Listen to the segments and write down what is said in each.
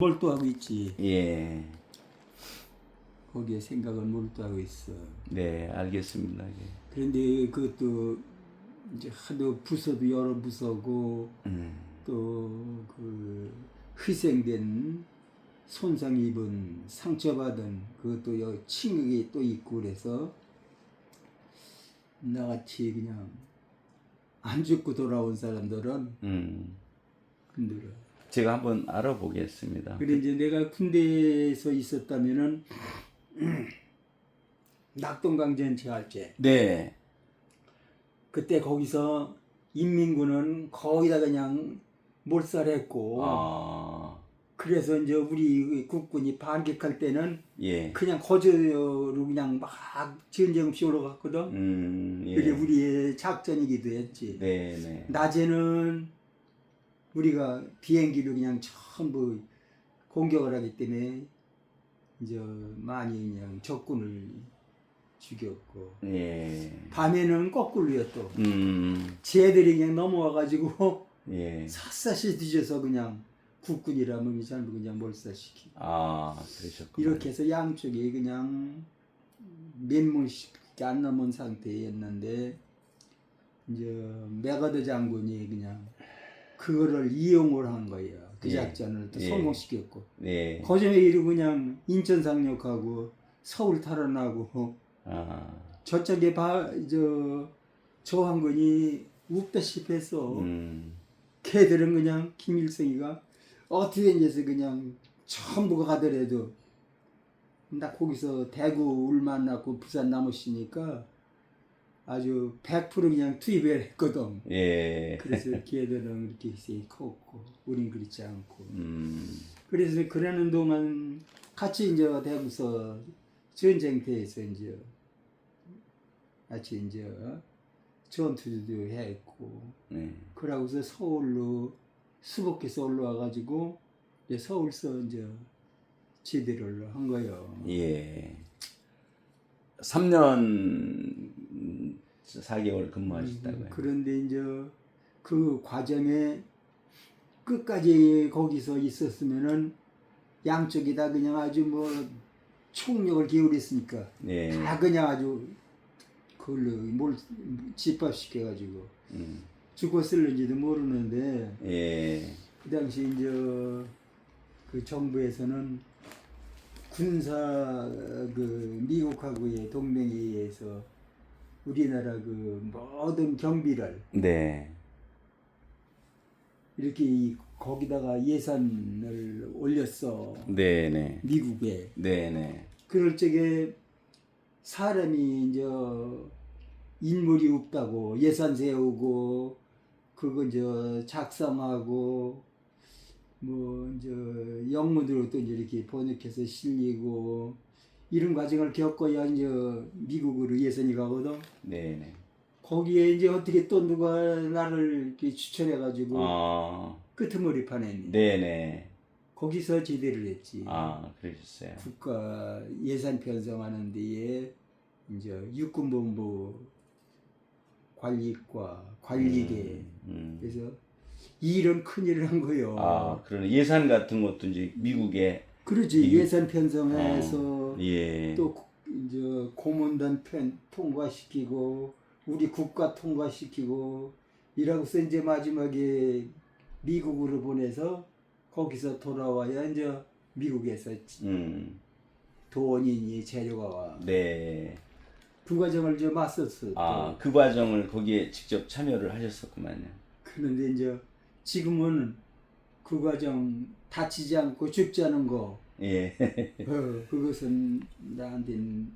몰두하고 있지. 예. 거기에 생각을 몰두하고 있어. 네, 알겠습니다. 예. 그런데 그것도 이제 하도 부서도 여러 부서고 음. 또그 희생된 손상 입은 상처받은 그것도 여 친구이 또 있고 그래서 나같이 그냥 안 죽고 돌아온 사람들은 음. 힘들어. 제가 한번 알아보겠습니다. 그래 이제 내가 군대에서 있었다면은 낙동강전체 할때 네. 그때 거기서 인민군은 거기다 그냥 몰살했고 아. 그래서 이제 우리 국군이 반격할 때는 예. 그냥 거저로 그냥 막 전쟁 없이 올라갔거든. 음. 예. 그게 우리의 작전이기도 했지. 네, 네. 낮에는 우리가 비행기로 그냥 전부 공격을 하기 때문에 이제 많이 그냥 적군을 죽였고 예. 밤에는 거꾸로요 또 음. 쟤들이 그냥 넘어와가지고 예. 샅샅이 뒤져서 그냥 국군이라면 전부 그냥 몰살시키고 아, 그러셨군요. 이렇게 해서 양쪽이 그냥 몇 문씩밖에 안 남은 상태였는데 이제 메가드 장군이 그냥 그거를 이용을 한 거예요. 그 예. 작전을 또 예. 성공시켰고 네. 거정에 이르고 그냥 인천 상륙하고 서울 탈환하고 아. 저쪽에 봐저 조항군이 웃다시피 했어. 음. 걔들은 그냥 김일성이가 어떻게 해서 그냥 전부가 가더라도 나 거기서 대구 울 만났고 부산 남으시니까 아주 100% 그냥 투입을 했거든. 예. 그래서 걔들은 이렇게 희생이 컸고 우린 그렇지 않고 음. 그래서 그러는 동안 같이 이제 대구서 전쟁터에서 이제 같이 이제 전투도 했고 네. 그러고서 서울로 수복해서 올라와가지고 이제 서울서 이제 지대를 한 거예요. 예. 3년 4개월 근무하셨다고요. 음, 그런데 이제 그 과정에 끝까지 거기서 있었으면은 양쪽이 다 그냥 아주 뭐 총력을 기울였으니까 예. 다 그냥 아주 그걸로 뭘 집합시켜가지고 음. 죽었을는지도 모르는데 예. 그 당시 이제 그 정부에서는 군사 그 미국하고의 동맹에 의해서 우리나라 그 모든 경비를 네. 이렇게 이- 거기다가 예산을 올렸어 네, 네. 미국에 네, 네. 그럴 적에 사람이 이제 인물이 없다고 예산 세우고 그거 이제 작성하고 뭐 이제 영문으로 또 이렇게 번역해서 실리고 이런 과정을 겪어야 이제 미국으로 예산이 가거든. 네, 네. 거기에 이제 어떻게 또 누가 나를 이렇게 추천해가지고 아. 끄트머리 파냈니? 네, 네. 거기서 제대를 했지. 아, 그러셨어요. 국가 예산 편성하는 데에 이제 육군본부 관리과 관리계 음. 그래서 이 일은 큰 일을 한 거예요. 아, 그런 예산 같은 것도 이제 미국에 그러지 이게- 예산 편성해서 예. 또 고- 이제 고문단 편 통과시키고 우리 국가 통과시키고 이라고서 이제 마지막에 미국으로 보내서 거기서 돌아와야 이제 미국에서 음. 돈이니 재료가 와. 네. 그 과정을 좀 맞섰어. 아, 그 과정을 거기에 직접 참여를 하셨었구만요. 그런데 이제 지금은 그 과정 다치지 않고 죽지 않은 거, 예. 어, 그것은 나한테는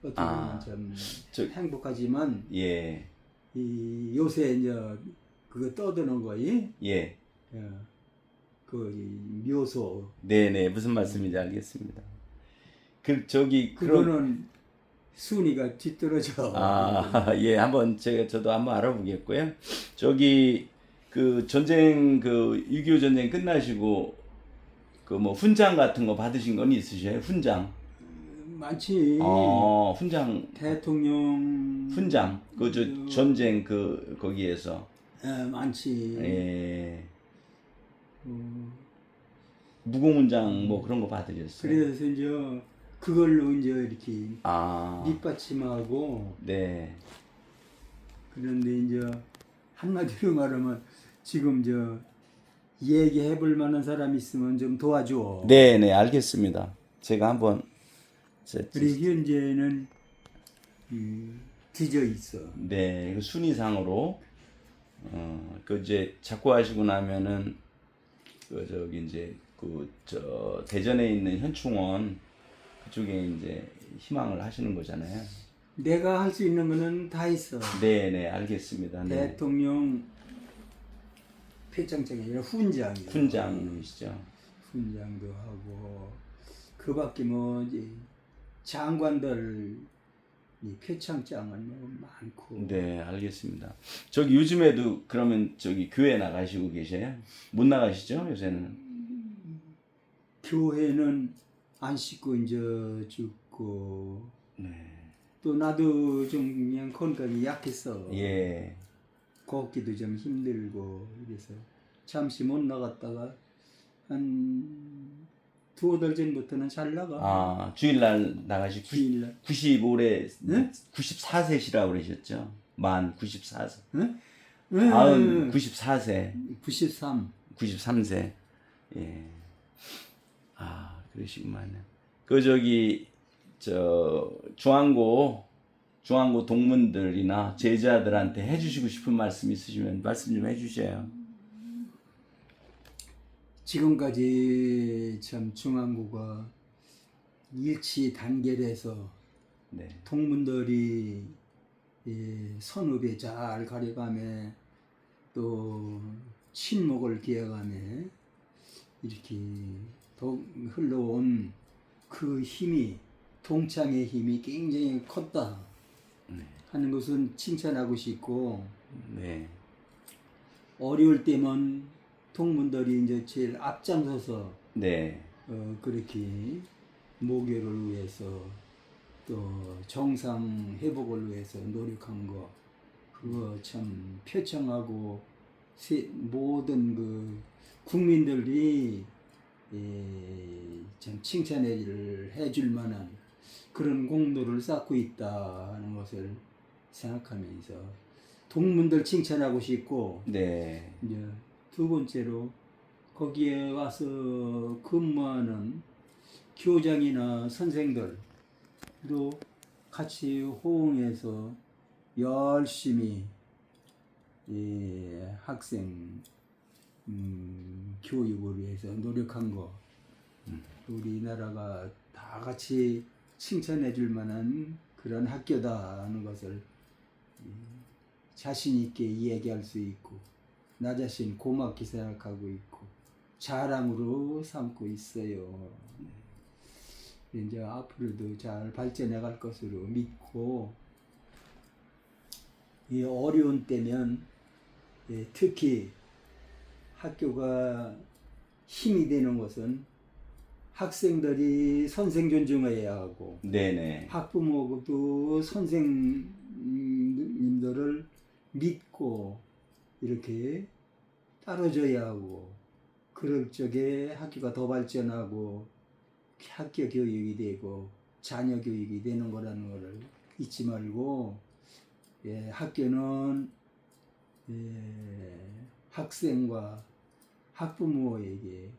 어떻게 보면 아, 참 저- 행복하지만 예. 이 요새 이제 그거 떠드는 거이 예. 어, 그이 묘소 네, 네. 무슨 말씀인지 알겠습니다. 그 저기 그런 그거는 순위가 뒤떨어져. 아, 예, 한번 제가 저도 한번 알아보겠고요. 저기 그 전쟁 그 6.25 전쟁 끝나시고 그 뭐 훈장 같은 거 받으신 건 있으셔요? 훈장. 많지. 어, 훈장 대통령 훈장. 그저 음. 전쟁 그 거기에서 예, 많지. 예. 어, 무공훈장 뭐 그런 거 받으셨어요? 그래서 이제 그걸로 이제 이렇게 아, 밑받침하고 네, 그런데 이제 한마디로 말하면 지금 저 얘기해 볼 만한 사람 있으면 좀 도와줘. 네, 네, 알겠습니다. 제가 한번 제- 우리 현재는 음, 뒤져 있어. 네, 그 순위상으로 어, 그 이제 자꾸 하시고 나면은 그 저기 이제 그 저 대전에 있는 현충원 그쪽에 이제 희망을 하시는 거잖아요. 내가 할 수 있는 거는 다 있어. 네, 네, 알겠습니다. 네. 대통령 표창장이 아니라 훈장이 훈장이시죠. 훈장도 하고 그 밖에 뭐 이제 장관들 이 표창장은 뭐 많고 네, 알겠습니다. 저기 요즘에도 그러면 저기 교회 나가시고 계세요? 못 나가시죠? 요새는? 교회는 안 씻고 이제 죽고 네. 또 나도 좀 그냥 건강이 약했어. 예. 걷기도 좀 힘들고 이래서 잠시 못 나갔다가 한 두어 달 전부터는 잘 나가. 아, 주일날 나가시고 주일날. 95래 네? 94세시라고 그러셨죠? 만 94세. 응? 아흔 94세. 93. 93세. 예. 아, 그러시구만요. 그 저기 저 중앙고 중앙고 동문들이나 제자들한테 해 주시고 싶은 말씀 있으시면 말씀 좀 해 주세요. 지금까지 참 중앙고가 일치 단결해서 네. 동문들이 이 선업에 잘 가려가며 또 친목을 기어가며 이렇게 더 흘러온 그 힘이 동창의 힘이 굉장히 컸다 하는 것은 칭찬하고 싶고 네. 어려울 때면 동문들이 이제 제일 앞장서서 네. 어, 그렇게 목요를 위해서 또 정상 회복을 위해서 노력한 거 그거 참 표창하고 세- 모든 그 국민들이 예, 참 칭찬을 해줄 만한 그런 공로를 쌓고 있다 하는 것을 생각하면서 동문들 칭찬하고 싶고 네. 이제 두 번째로 거기에 와서 근무하는 교장이나 선생들도 같이 호응해서 열심히 이 학생 음, 교육을 위해서 노력한 거 우리나라가 다 같이 칭찬해 줄 만한 그런 학교다 하는 것을 음, 자신 있게 이야기할 수 있고 나 자신 고맙게 생각하고 있고 자랑으로 삼고 있어요. 네. 이제 앞으로도 잘 발전해 갈 것으로 믿고 이 어려운 때면 예, 특히 학교가 힘이 되는 것은 학생들이 선생 존중해야 하고 네네. 학부모도 선생님들을 믿고 이렇게 따라줘야 하고 그럴 적에 학교가 더 발전하고 학교 교육이 되고 자녀 교육이 되는 거라는 거를 잊지 말고 예, 학교는 예, 학생과 학부모에게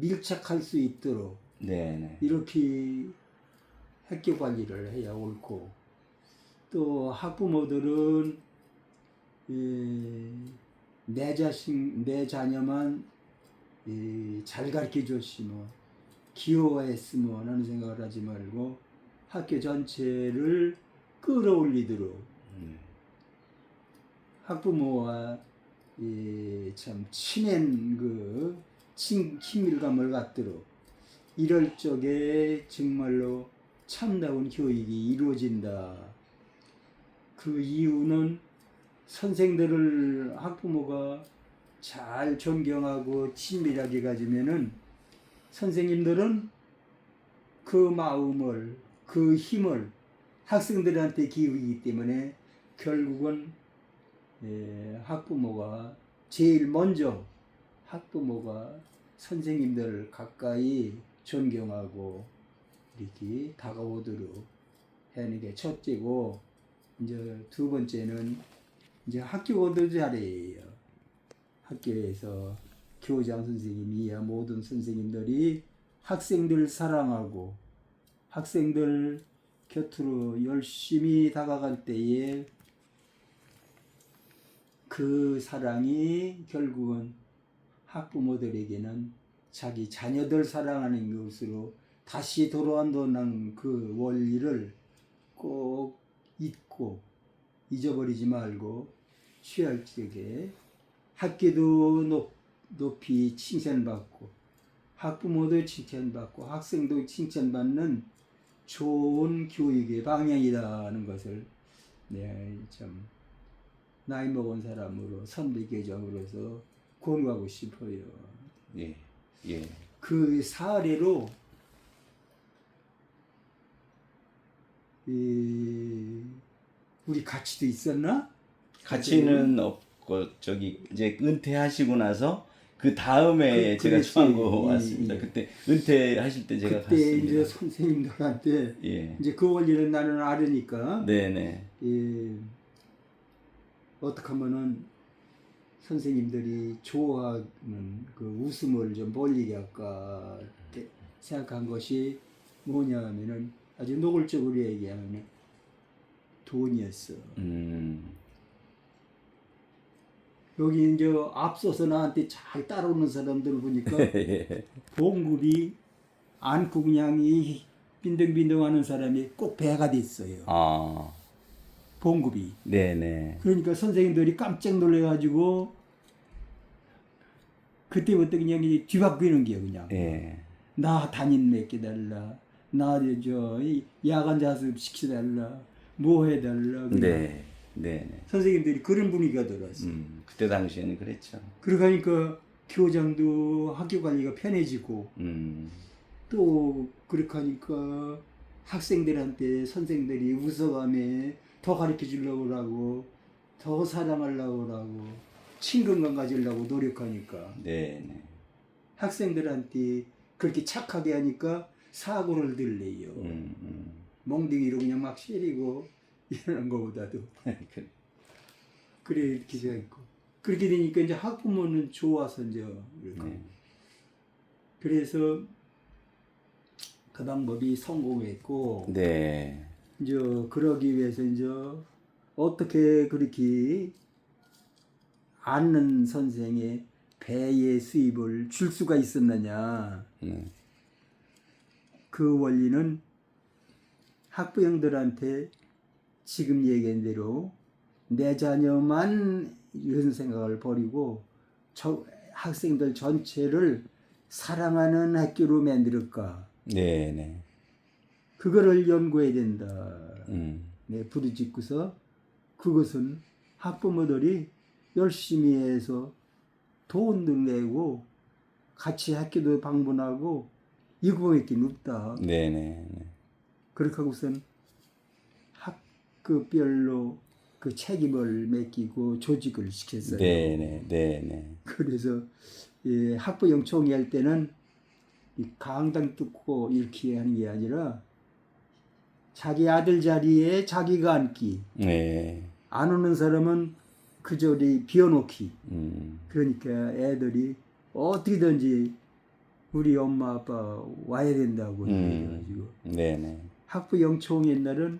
밀착할 수 있도록 네네. 이렇게 학교 관리를 해야 옳고 또 학부모들은 이, 내 자식 내 자녀만 이, 잘 가르쳐 줬으면 귀여워했으면 하는 생각을 하지 말고 학교 전체를 끌어올리도록 음, 학부모와 이, 참 친한 그 친, 친밀감을 갖도록 이럴 적에 정말로 참다운 교육이 이루어진다. 그 이유는 선생들을 학부모가 잘 존경하고 친밀하게 가지면은 선생님들은 그 마음을 그 힘을 학생들한테 기울이기 때문에 결국은 예, 학부모가 제일 먼저 학부모가 선생님들 가까이 존경하고 이렇게 다가오도록 하는 게 첫째고 이제 두 번째는 이제 학교 오들 자리예요. 학교에서 교장 선생님이야 모든 선생님들이 학생들 사랑하고 학생들 곁으로 열심히 다가갈 때에 그 사랑이 결국은 학부모들에게는 자기 자녀들 사랑하는 것으로 다시 돌아온다는 그 원리를 꼭 잊고 잊어버리지 말고 취할 적에 학교도 높, 높이 칭찬받고 학부모도 칭찬받고 학생도 칭찬받는 좋은 교육의 방향이라는 것을 네, 참 나이 먹은 사람으로 선배 계정으로서 권고하고 싶어요. 예. 예. 그 사례로 이 우리 같이도 있었나? 가치는 없고 저기 이제 은퇴하시고 나서 그 다음에 그- 제가 그렇지. 수한고 예, 왔습니다. 예. 그때 은퇴하실 때 제가 그때 이제 갔습니다. 선생님들한테 예. 이제 그 원리는 나는 알으니까 네네. 예, 어떻게 하면은 선생님들이 좋아하는 그 웃음을 좀 벌리게 할까 생각한 것이 뭐냐면은 아주 노골적으로 얘기하면 돈이었어. 음. 여기 이제 앞서서 나한테 잘 따라오는 사람들 보니까 봉급이 안고 그냥 이 빈둥빈둥하는 사람이 꼭 배가 됐어요. 아. 봉급이. 네네. 그러니까 선생님들이 깜짝 놀래가지고 그때부터 그냥 이 뒤바뀌는 게요 그냥. 예. 나 담임 맡겨달라. 나 저 야간 자습 시켜달라. 뭐 해달라. 그냥. 네. 네네. 선생님들이 그런 분위기가 들어왔어. 음. 그때 당시에는 그랬죠. 그러니까 교장도 학교 관리가 편해지고 음. 또 그렇게 하니까 학생들한테 선생들이 웃어가며 더 가르쳐 주려고 하고 더 사랑하려고 하고 친근감 가지려고 노력하니까 네 네. 학생들한테 그렇게 착하게 하니까 사고를 들래요. 음. 음. 멍둥이로 그냥 막 시리고 이러는 것보다도 그- 그래 이렇게 되고 그렇게 되니까 이제 학부모는 좋아서 이제 이렇게 네. 그래서 그 방법이 성공했고 네. 이제 그러기 위해서 이제 어떻게 그렇게 앉는 선생의 배의 수입을 줄 수가 있었느냐 네. 그 원리는 학부형들한테 지금 얘기한 대로 내 자녀만 이런 생각을 버리고 저 학생들 전체를 사랑하는 학교로 만들까 네 네. 그거를 연구해야 된다. 음. 네, 부르짖고서 그것은 학부모들이 열심히 해서 돈도 내고 같이 학교도 방문하고 이거밖에 없다. 네네. 그렇게 하고선 학급별로 그 책임을 맡기고 조직을 시켰어요. 네네. 네네. 그래서 예, 학부형 총회 할 때는 이 강당 뜯고 이렇게 하는 게 아니라 자기 아들 자리에 자기가 앉기 네. 안 오는 사람은 그 자리 비워놓기 음. 그러니까 애들이 어떻게든지 우리 엄마 아빠 와야 된다고 음. 해가지고 네네. 학부형 총회 날은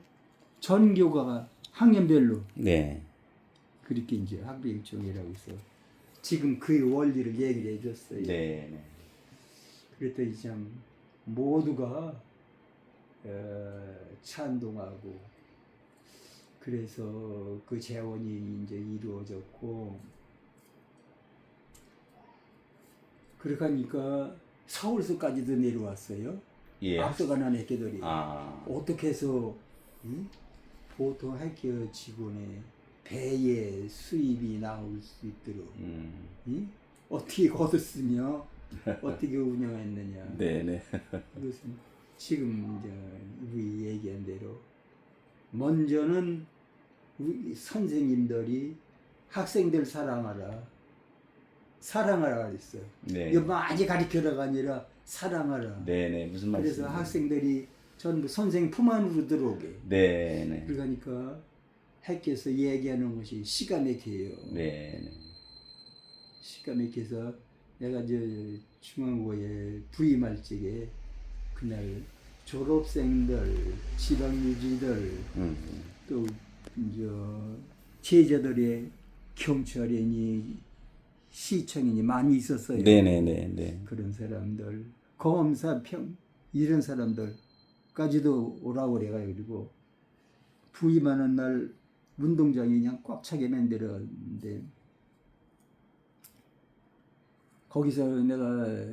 전교가 학년별로 네. 그렇게 이제 학부형 총회라고 해서 지금 그 원리를 얘기를 해줬어요. 네네. 그랬더니 참 모두가 어, 찬동하고 그래서 그 재원이 이제 이루어졌고 그렇게 하니까 서울서까지도 내려왔어요. 예. 앞서가는 학교들이 아. 어떻게 해서 응? 보통 학교 직원의 배의 수입이 나올 수 있도록 음. 응? 어떻게 거뒀으며 어떻게 운영했느냐 네네. 그것은 지금 이제 우리 얘기한 대로 먼저는 선생님들이 학생들 사랑하라 사랑하라 그랬어요. 네. 이거 많이 가르쳐라가 아니라 사랑하라. 네네 무슨 그래서 말씀? 학생들이 전부 선생 품 안으로 들어오게. 네네. 그러니까 학교에서 얘기하는 것이 시가 막혀요. 네네. 시가 막혀서 내가 저 중앙고에 부임할 적에 그날 졸업생들, 지방유지들 음. 또 이제 제자들의 경찰이니 시청이니 많이 있었어요. 네네네. 그런 사람들, 검사 평 이런 사람들까지도 오라고 그래가지고 부임하는 날 운동장이 그냥 꽉 차게 만들었는데 거기서 내가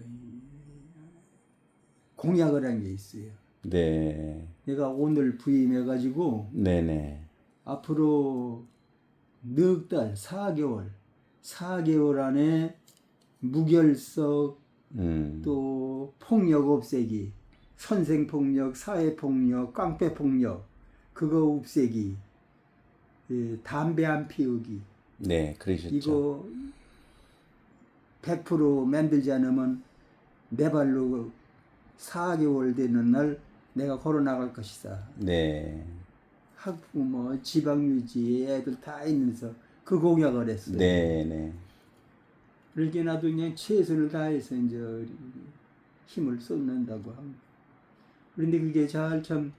공약을 한 게 있어요. 네. 내가 오늘 부임해가지고 네네. 앞으로 넉 달, 4개월, 4개월 안에 무결석 음. 또 폭력 없애기, 선생 폭력, 사회 폭력, 깡패 폭력 그거 없애기, 예, 담배 안 피우기 네, 그러셨죠. 이거 100% 만들지 않으면 내 발로 4개월 되는 날 내가 걸어 나갈 것이다. 네. 학부모, 지방 유지 애들 다 있면서 그 공약을 했어요. 네 네. 그렇게 나도 그냥 최선을 다해서 이제 힘을 쏟는다고 하고. 그런데 그게 잘 참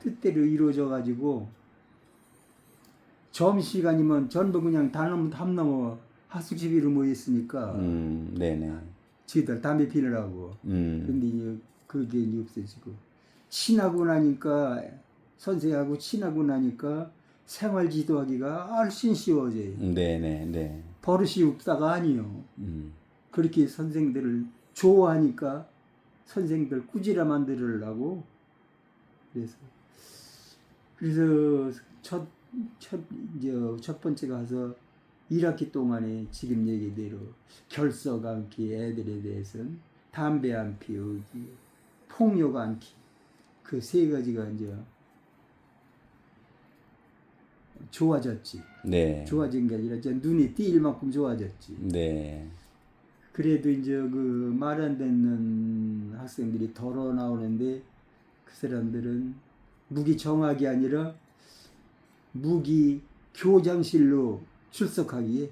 뜻대로 이루어져 가지고 점심시간이면 전부 그냥 담담 넘어 하숙집으로 모였으니까 음, 네네. 지들 담배 피느라고. 음. 근데 이제 그게 없어지고 친하고 나니까 선생하고 친하고 나니까 생활 지도하기가 훨씬 쉬워져요. 네네, 네. 버릇이 없다가 아니요. 음. 그렇게 선생들을 좋아하니까 선생들 꾸지라 만들으려고 그래서 그래서 첫, 첫, 이제 첫 번째 가서 1학기 동안에 지금 얘기대로 결석 안기 애들에 대해서는 담배 안 피우기, 폭력 안기 그 세 가지가 이제 좋아졌지. 네. 좋아진 게 아니라 이제 눈이 띄일 만큼 좋아졌지. 네. 그래도 이제 그 말 안 듣는 학생들이 덜어 나오는데 그 사람들은 무기 정학이 아니라 무기 교장실로 출석하기에